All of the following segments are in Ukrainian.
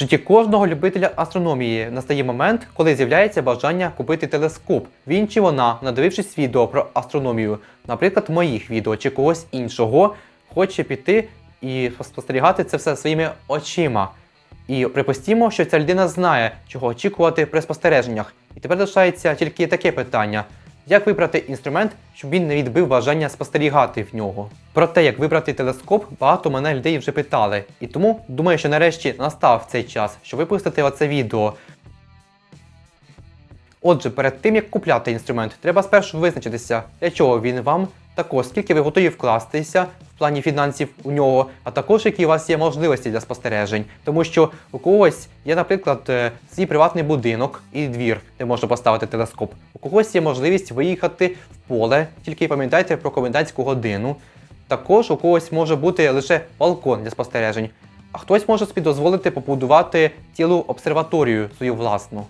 Житті кожного любителя астрономії настає момент, коли з'являється бажання купити телескоп. Він чи вона, надивившись відео про астрономію, наприклад, моїх відео чи когось іншого, хоче піти і спостерігати це все своїми очима. І припустімо, що ця людина знає, чого очікувати при спостереженнях. І тепер лишається тільки таке питання: як вибрати інструмент, щоб він не відбив бажання спостерігати в нього? Про те, як вибрати телескоп, багато мене людей вже питали. І тому думаю, що нарешті настав цей час, щоб випустити оце відео. Отже, перед тим як купляти інструмент, треба спершу визначитися, для чого він вам, також скільки ви готові вкластися плані фінансів у нього, а також які у вас є можливості для спостережень. Тому що у когось є, наприклад, е, свій приватний будинок і двір, де можна поставити телескоп. У когось є можливість виїхати в поле, тільки пам'ятайте про комендантську годину. Також у когось може бути лише балкон для спостережень, а хтось може собі дозволити побудувати цілу обсерваторію свою власну.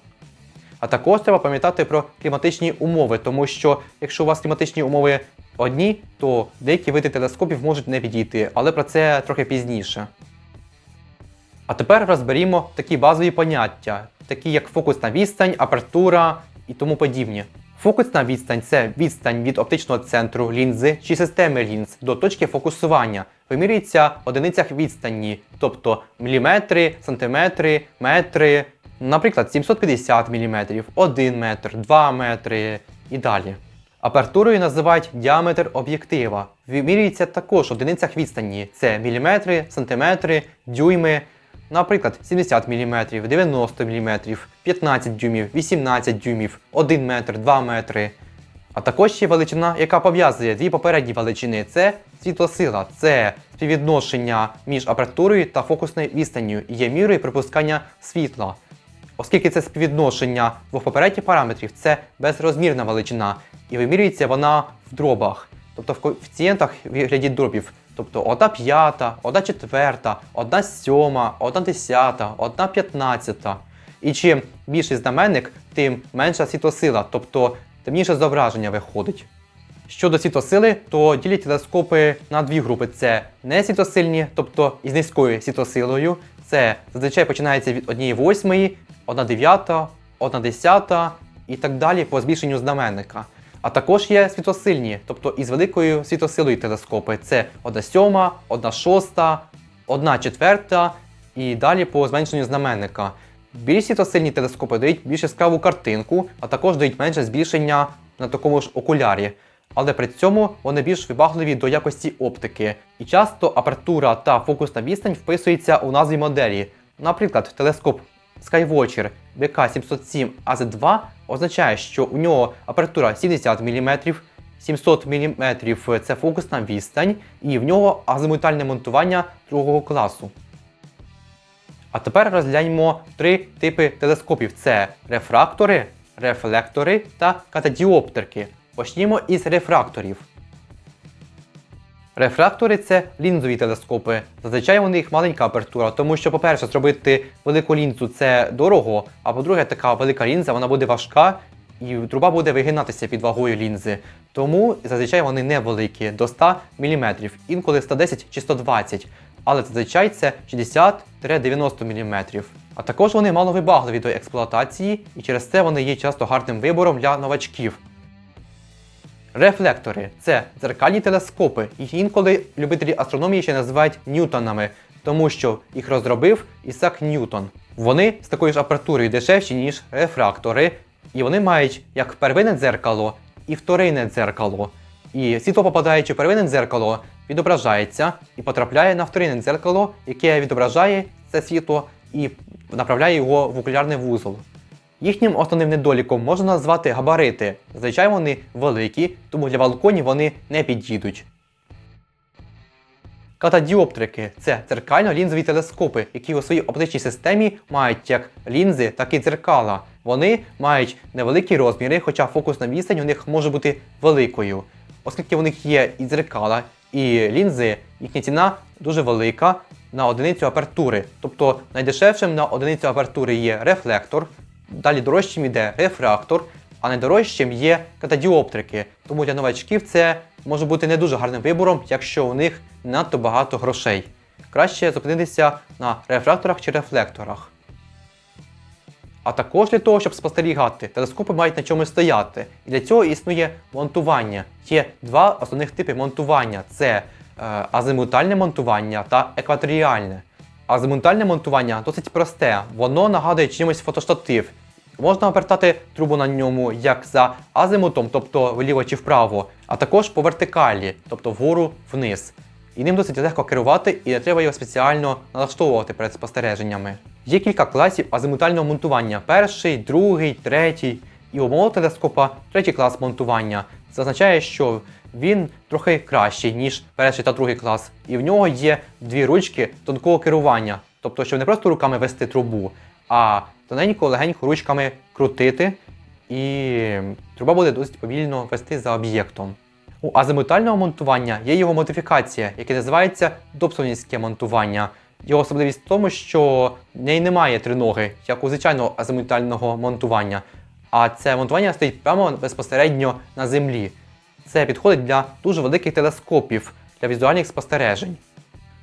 А також треба пам'ятати про кліматичні умови, тому що якщо у вас кліматичні умови одні, то деякі види телескопів можуть не підійти, але про це трохи пізніше. А тепер розберімо такі базові поняття, такі як фокусна відстань, апертура і тому подібні. Фокусна відстань це відстань від оптичного центру лінзи чи системи лінз до точки фокусування. Вимірюється в одиницях відстані, тобто міліметри, сантиметри, метри, наприклад, 750 мм, 1 метр, 2 метри і далі. Апертурою називають діаметр об'єктива. Вимірюється також в одиницях відстані. Це міліметри, сантиметри, дюйми, наприклад, 70 мм, 90 мм, 15 дюймів, 18 дюймів, 1 метр, 2 метри. А також є величина, яка пов'язує дві попередні величини. Це світлосила, це співвідношення між апертурою та фокусною відстанню і є мірою пропускання світла. Оскільки це співвідношення двох попередніх параметрів, це безрозмірна величина, і вимірюється вона в дробах, тобто в коефіцієнтах в вигляді дробів. Тобто 1 п'ята, 1 четверта, 1 сьома, 1 десята, 1 п'ятнадцята. І чим більший знаменник, тим менша світлосила, тобто темніше зображення виходить. Щодо світлосили, то ділять телескопи на дві групи: це несвітлосильні, тобто із низькою світлосилою. Це зазвичай починається від 1 восьмої, 1 дев'ята, 1 десята і так далі по збільшенню знаменника. А також є світлосильні, тобто із великою світлосилою телескопи. Це 1 сьома, 1 шоста, 1 четверта і далі по зменшенню знаменника. Більш світлосильні телескопи дають більш яскраву картинку, а також дають менше збільшення на такому ж окулярі. Але при цьому вони більш вибагливі до якості оптики. І часто апертура та фокусна відстань вписуються у назві моделі. Наприклад, телескоп Skywatcher BK707 AZ2 означає, що у нього апертура 70 мм, 700 мм це фокусна відстань, і в нього азимутальне монтування другого класу. А тепер розгляньмо три типи телескопів: це рефрактори, рефлектори та катадіоптерки. Почнімо із рефракторів. Рефрактори це лінзові телескопи. Зазвичай у них маленька апертура, тому що, по-перше, зробити велику лінзу це дорого, а по-друге, така велика лінза вона буде важка і труба буде вигинатися під вагою лінзи. Тому зазвичай вони невеликі, до 100 мм, інколи 110 чи 120 але зазвичай це 60-90 мм. А також вони маловибагливі до експлуатації, і через це вони є часто гарним вибором для новачків. Рефлектори це дзеркальні телескопи, їх інколи любителі астрономії ще називають ньютонами, тому що їх розробив Ісак Ньютон. Вони з такою ж апертурою дешевші, ніж рефрактори, і вони мають як первинне дзеркало і вторинне дзеркало. І світло, попадаючи в первинне дзеркало, відображається і потрапляє на вторинне дзеркало, яке відображає це світло і направляє його в окулярний вузол. Їхнім основним недоліком можна назвати габарити. Зазвичай вони великі, тому для балконів вони не підійдуть. Катадіоптрики це дзеркально-лінзові телескопи, які у своїй оптичній системі мають як лінзи, так і дзеркала. Вони мають невеликі розміри, хоча фокусна відстань у них може бути великою. Оскільки у них є і дзеркала, і лінзи, їхня ціна дуже велика на одиницю апертури. Тобто найдешевшим на одиницю апертури є рефлектор, далі дорожчим йде рефрактор, а найдорожчим є катадіоптрики. Тому для новачків це може бути не дуже гарним вибором, якщо у них надто багато грошей. Краще зупинитися на рефракторах чи рефлекторах. А також для того, щоб спостерігати, телескопи мають на чомусь стояти. І для цього існує монтування. Є два основних типи монтування: це е, азимутальне монтування та екваторіальне. Азимутальне монтування досить просте, воно нагадує чимось фотоштатив. Можна обертати трубу на ньому як за азимутом, тобто вліво чи вправо, а також по вертикалі, тобто вгору вниз. І ним досить легко керувати, і не треба його спеціально налаштовувати перед спостереженнями. Є кілька класів азимутального монтування: перший, другий, третій. І у мого телескопа третій клас монтування. Це означає, що він трохи кращий, ніж перший та другий клас. І в нього є дві ручки тонкого керування. Тобто, щоб не просто руками вести трубу, а тоненько, легенько ручками крутити, і труба буде досить повільно вести за об'єктом. У азимутального монтування є його модифікація, яка називається добсонівське монтування. Його особливість в тому, що в неї немає триноги, як у звичайного азимутального монтування. А це монтування стоїть прямо безпосередньо на землі. Це підходить для дуже великих телескопів для візуальних спостережень.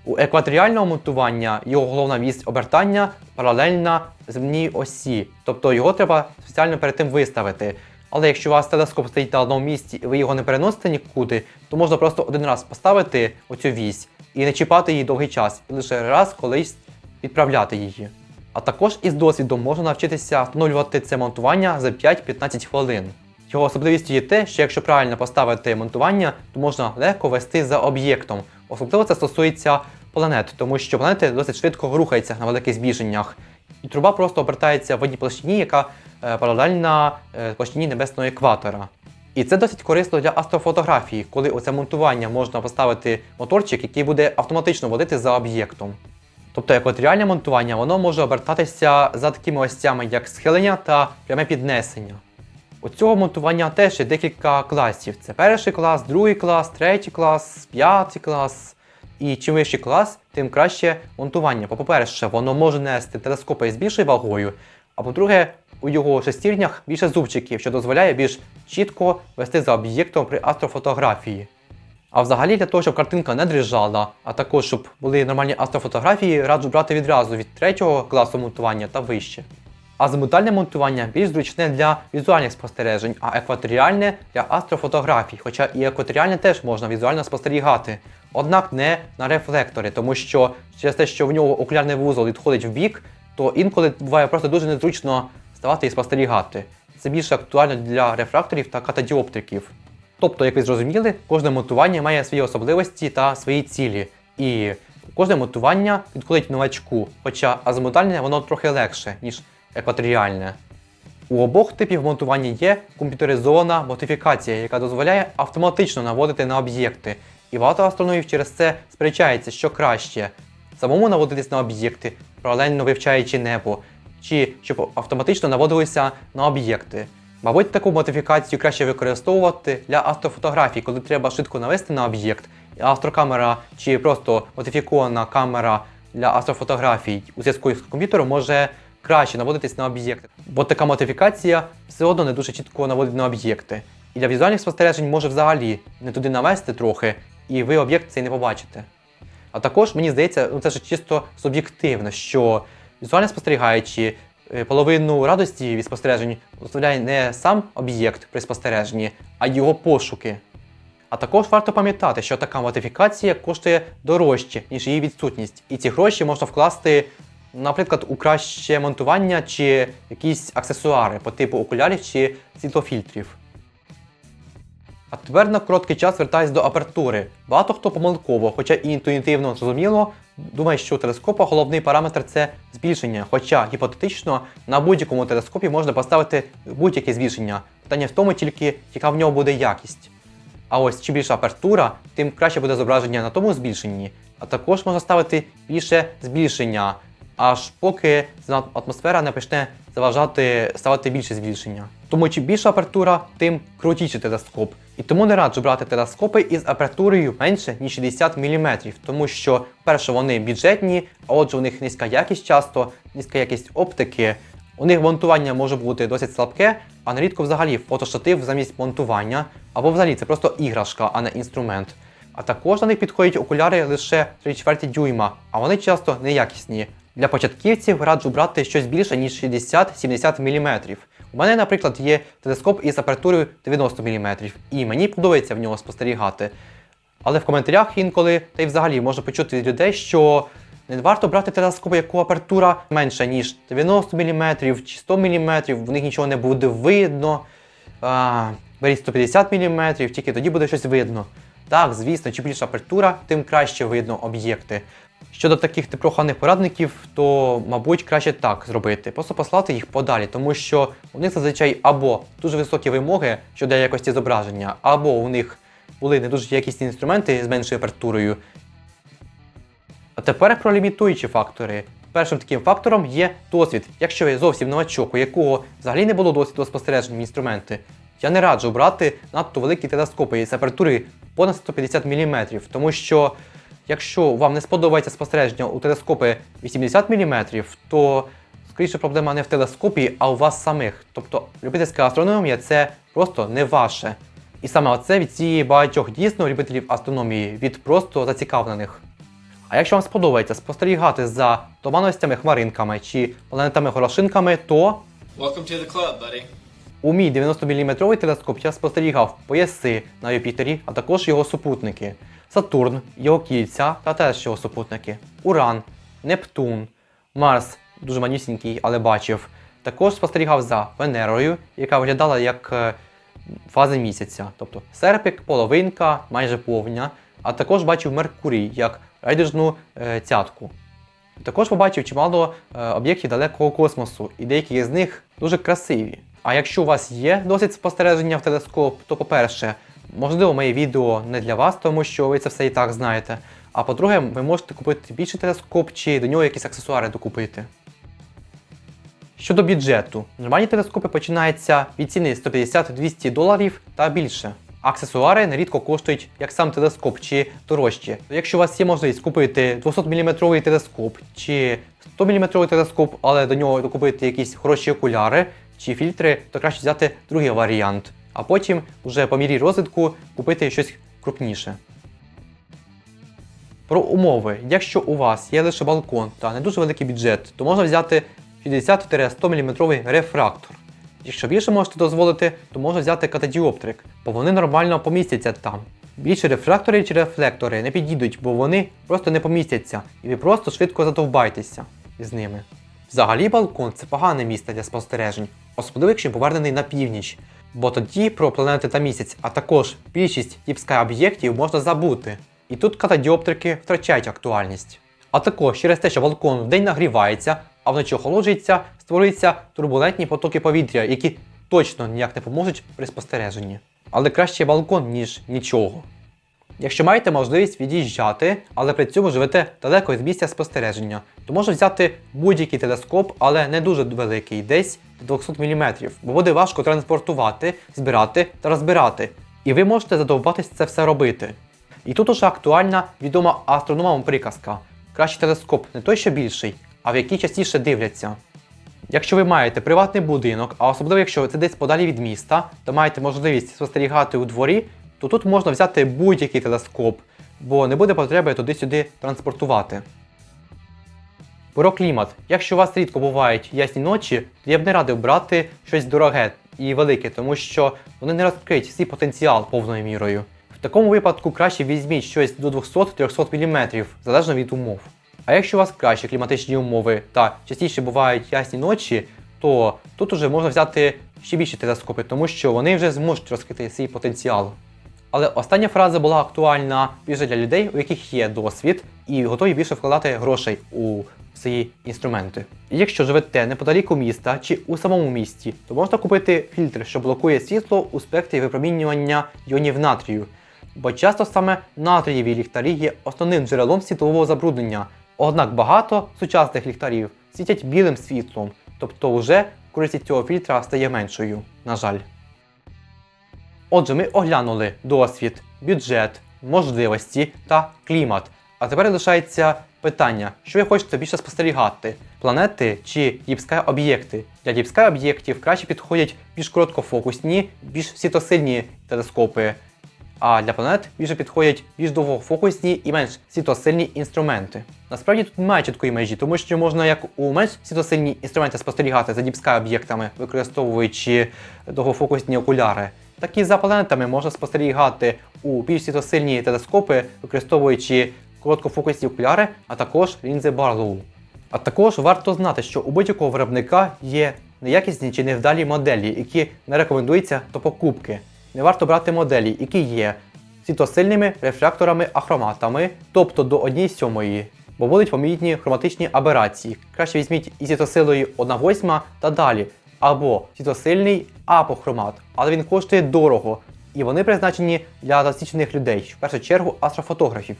У екваторіального монтування його головна вісь обертання паралельна земній осі, тобто його треба спеціально перед тим виставити. Але якщо у вас телескоп стоїть на одному місці і ви його не переносите нікуди, то можна просто один раз поставити оцю вісь і не чіпати її довгий час, і лише раз колись відправляти її. А також із досвідом можна навчитися встановлювати це монтування за 5-15 хвилин. Його особливістю є те, що якщо правильно поставити монтування, то можна легко вести за об'єктом. Особливо це стосується планет, тому що планети досить швидко рухаються на великих збільшеннях. І труба просто обертається в одній площині, яка е, паралельна е, площині небесного екватора. І це досить корисно для астрофотографії, коли оце монтування можна поставити моторчик, який буде автоматично водити за об'єктом. Тобто екваторіальне монтування воно може обертатися за такими осями, як схилення та пряме піднесення. У цього монтування теж є декілька класів. Це перший клас, другий клас, третій клас, п'ятий клас. І чим вищий клас, тим краще монтування. По-перше, воно може нести телескопи з більшою вагою, а по-друге, у його шестірнях більше зубчиків, що дозволяє більш чітко вести за об'єктом при астрофотографії. А взагалі для того, щоб картинка не дрижала, а також щоб були нормальні астрофотографії, раджу брати відразу від третього класу монтування та вище. Азимутальне монтування більш зручне для візуальних спостережень, а екваторіальне для астрофотографій, хоча і екваторіальне теж можна візуально спостерігати. Однак не на рефлекторі, тому що через те, що в нього окулярний вузол відходить в бік, то інколи буває просто дуже незручно ставати і спостерігати. Це більше актуально для рефракторів та катадіоптриків. Тобто, як ви зрозуміли, кожне монтування має свої особливості та свої цілі. І кожне монтування підходить новачку, хоча азимутальне воно трохи легше, ніж екваторіальне. У обох типів монтування є комп'ютеризована модифікація, яка дозволяє автоматично наводити на об'єкти. І багато астрономів через це сперечається, що краще самому наводитись на об'єкти, паралельно вивчаючи небо, чи щоб автоматично наводилися на об'єкти. Мабуть, таку модифікацію краще використовувати для астрофотографій, коли треба швидко навести на об'єкт. І Астрокамера чи просто модифікована камера для астрофотографій у зв'язку з комп'ютером може краще наводитись на об'єкти. Бо така модифікація все одно не дуже чітко наводить на об'єкти. І для візуальних спостережень може взагалі не туди навести трохи, і ви об'єкт цей не побачите. А також мені здається, ну це ж чисто суб'єктивно, що візуально спостерігаючи, е, половину радості від спостережень доставляє не сам об'єкт при спостереженні, а його пошуки. А також варто пам'ятати, що така модифікація коштує дорожче, ніж її відсутність, і ці гроші можна вкласти, наприклад, у краще монтування чи якісь аксесуари по типу окулярів чи світлофільтрів. А тепер на короткий час вертаюсь до апертури. Багато хто помилково, хоча і інтуїтивно зрозуміло, думає, що у телескопа головний параметр це збільшення. Хоча гіпотетично на будь-якому телескопі можна поставити будь-яке збільшення. Питання в тому тільки, яка в нього буде якість. А ось чим більша апертура, тим краще буде зображення на тому збільшенні. А також можна ставити більше збільшення, аж поки атмосфера не почне заважати ставити більше збільшення. Тому чим більша апертура, тим крутіший телескоп. І тому не раджу брати телескопи із апертурою менше ніж 60 мм, тому що, перше, вони бюджетні, а отже, у них низька якість часто, низька якість оптики. У них монтування може бути досить слабке, а нерідко взагалі фотоштатив замість монтування, або взагалі це просто іграшка, а не інструмент. А також на них підходять окуляри лише 3 чверті дюйма, а вони часто неякісні. Для початківців раджу брати щось більше, ніж 60-70 мм. У мене, наприклад, є телескоп із апертурою 90 мм, і мені подобається в нього спостерігати. Але в коментарях інколи та й взагалі можна почути від людей, що не варто брати телескоп, яку апертура менша, ніж 90 мм чи 100 мм, в них нічого не буде видно. А, беріть 150 мм, тільки тоді буде щось видно. Так, звісно, чим більша апертура, тим краще видно об'єкти. Щодо таких теплоханих порадників, то, мабуть, краще так зробити. Просто послати їх подалі, тому що у них зазвичай або дуже високі вимоги щодо якості зображення, або у них були не дуже якісні інструменти з меншою апертурою. А тепер про лімітуючі фактори. Першим таким фактором є досвід. Якщо ви зовсім новачок, у якого взагалі не було досвіду спостереження інструменти, я не раджу брати надто великі телескопи з апертури понад 150 мм, тому що якщо вам не сподобається спостереження у телескопи 80 мм, то скоріше проблема не в телескопі, а у вас самих. Тобто любительська астрономія це просто не ваше. І саме оце відсіє багатьох дійсно любителів астрономії від просто зацікавлених. А якщо вам сподобається спостерігати за туманностями, хмаринками чи планетами-горошинками, то Welcome to the club, buddy. У мій 90-мм телескоп я спостерігав пояси на Юпітері, а також його супутники. Сатурн, його кільця та теж його супутники. Уран, Нептун, Марс, дуже манюсінький, але бачив. Також спостерігав за Венерою, яка виглядала як е, фази місяця, тобто серпик, половинка, майже повня. А також бачив Меркурій як райдужну е, цятку. Також побачив чимало е, об'єктів далекого космосу, і деякі з них дуже красиві. А якщо у вас є досвід спостереження в телескоп, то по-перше, можливо, моє відео не для вас, тому що ви це все і так знаєте. А по-друге, ви можете купити більший телескоп чи до нього якісь аксесуари докупити. Щодо бюджету, нормальні телескопи починаються від ціни 150-200 доларів та більше. Аксесуари нерідко коштують як сам телескоп чи дорожче. Якщо у вас є можливість купити 200-мм телескоп чи 100-мм телескоп, але до нього докупити якісь хороші окуляри чи фільтри, то краще взяти другий варіант, а потім вже по мірі розвитку купити щось крупніше. Про умови. Якщо у вас є лише балкон та не дуже великий бюджет, то можна взяти 60-100 мм рефрактор. Якщо більше можете дозволити, то можна взяти катадіоптрик, бо вони нормально помістяться там. Більше рефрактори чи рефлектори не підійдуть, бо вони просто не помістяться, і ви просто швидко задовбаєтеся з ними. Взагалі балкон це погане місце для спостережень, особливо якщо повернений на північ. Бо тоді про планети та місяць, а також більшість тіпска об'єктів можна забути. І тут катадіоптрики втрачають актуальність. А також через те, що балкон вдень нагрівається, а вночі охолоджується, створюються турбулентні потоки повітря, які точно ніяк не поможуть при спостереженні. Але краще балкон, ніж нічого. Якщо маєте можливість від'їжджати, але при цьому живете далеко від місця спостереження, то можна взяти будь-який телескоп, але не дуже великий, десь до 200 мм, бо буде важко транспортувати, збирати та розбирати. І ви можете задовбатись це все робити. І тут уже актуальна відома астрономам приказка. Кращий телескоп не той, що більший, а в який частіше дивляться. Якщо ви маєте приватний будинок, а особливо якщо це десь подалі від міста, та маєте можливість спостерігати у дворі, то тут можна взяти будь-який телескоп, бо не буде потреби туди-сюди транспортувати. Про клімат. Якщо у вас рідко бувають ясні ночі, то я б не радив брати щось дороге і велике, тому що вони не розкриють всій потенціал повною мірою. В такому випадку краще візьміть щось до 200-300 мм, залежно від умов. А якщо у вас кращі кліматичні умови та частіше бувають ясні ночі, то тут уже можна взяти ще більші телескопи, тому що вони вже зможуть розкрити свій потенціал. Але остання фраза була актуальна більше для людей, у яких є досвід і готові більше вкладати грошей у свої інструменти. Якщо живете неподалік у міста чи у самому місті, то можна купити фільтр, що блокує світло у спектрі випромінювання іонів натрію. Бо часто саме натрієві ліхтарі є основним джерелом світлового забруднення. Однак багато сучасних ліхтарів світять білим світлом, тобто вже користь цього фільтра стає меншою, на жаль. Отже, ми оглянули досвід, бюджет, можливості та клімат. А тепер лишається питання, що ви хочете більше спостерігати: планети чи діпскай об'єкти. Для діпскай об'єктів краще підходять більш короткофокусні, більш світосильні телескопи. А для планет більше підходять більш довгофокусні і менш світлосильні інструменти. Насправді тут немає чіткої межі, тому що можна як у менш світлосильні інструменти спостерігати за діпскай об'єктами, використовуючи довгофокусні окуляри, так і за планетами можна спостерігати у більш світлосильні телескопи, використовуючи короткофокусні окуляри, а також лінзи Барлоу. А також варто знати, що у будь-якого виробника є неякісні чи невдалі моделі, які не рекомендуються до покупки. Не варто брати моделі, які є світлосильними рефракторами ахроматами, тобто до 1 сьомої, бо будуть помітні хроматичні аберації. Краще візьміть із світлосилою 1 восьма та далі, або світлосильний апохромат, але він коштує дорого, і вони призначені для досвідчених людей, в першу чергу астрофотографів.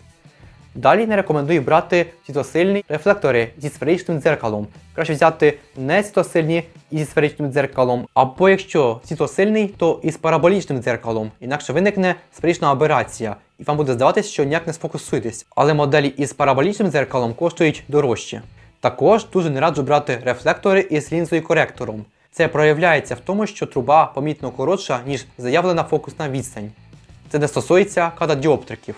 Далі не рекомендую брати світлосильні рефлектори зі сферичним дзеркалом. Краще взяти не світлосильні і зі сферичним дзеркалом, або якщо світлосильний, то із параболічним дзеркалом, інакше виникне сферична аберація, і вам буде здаватися, що ніяк не сфокусуєтесь. Але моделі із параболічним дзеркалом коштують дорожче. Також дуже не раджу брати рефлектори із лінзою коректором. Це проявляється в тому, що труба помітно коротша, ніж заявлена фокусна відстань. Це не стосується катадіоптриків.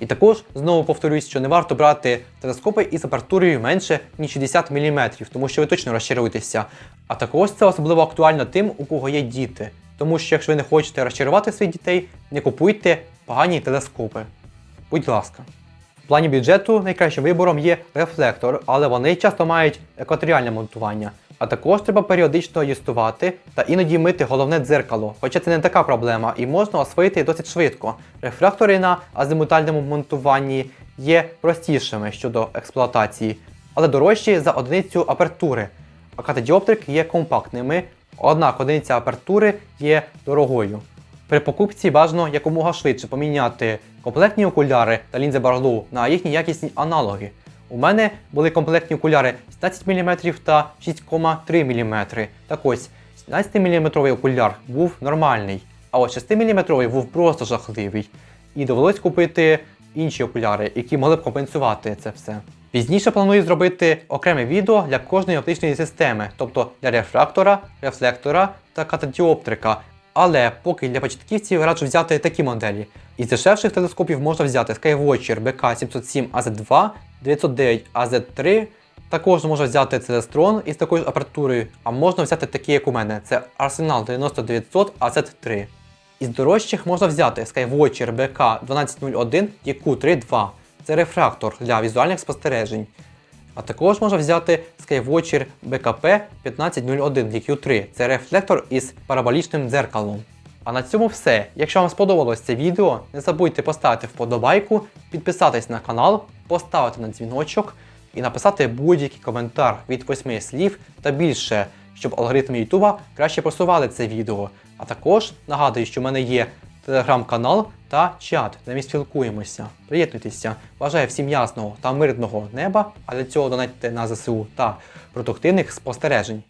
І також знову повторюсь, що не варто брати телескопи із апертурою менше ніж 60 мм, тому що ви точно розчаруєтеся. А також це особливо актуально тим, у кого є діти. Тому що якщо ви не хочете розчарувати своїх дітей, не купуйте погані телескопи. Будь ласка. В плані бюджету найкращим вибором є рефлектор, але вони часто мають екваторіальне монтування. А також треба періодично юстувати та іноді мити головне дзеркало, хоча це не така проблема і можна освоїти досить швидко. Рефлектори на азимутальному монтуванні є простішими щодо експлуатації, але дорожчі за одиницю апертури. А катадіоптрик є компактними, однак одиниця апертури є дорогою. При покупці бажано якомога швидше поміняти комплектні окуляри та лінзи Барлоу на їхні якісні аналоги. У мене були комплектні окуляри 17 мм та 6,3 мм. Так ось, 17 мм окуляр був нормальний, а от 6 мм був просто жахливий. І довелось купити інші окуляри, які могли б компенсувати це все. Пізніше планую зробити окреме відео для кожної оптичної системи, тобто для рефрактора, рефлектора та катадіоптрика. Але поки для початківців раджу взяти такі моделі. Із дешевших телескопів можна взяти Skywatcher BK707 AZ2, 909 AZ3. Також можна взяти Celestron із такою ж апаратурою, а можна взяти такі, як у мене, це Arsenal 9900 AZ3. Із дорожчих можна взяти Skywatcher BK1201 EQ32. Це рефрактор для візуальних спостережень. А також можна взяти Skywatcher BKP 1501 EQ3. Це рефлектор із параболічним дзеркалом. А на цьому все. Якщо вам сподобалось це відео, не забудьте поставити вподобайку, підписатись на канал, поставити на дзвіночок і написати будь-який коментар від 8 слів та більше, щоб алгоритми Ютуба краще просували це відео. А також нагадую, що в мене є телеграм-канал та чат, де ми спілкуємося. Приєднуйтеся. Бажаю всім ясного та мирного неба, а для цього донатьте на ЗСУ та продуктивних спостережень.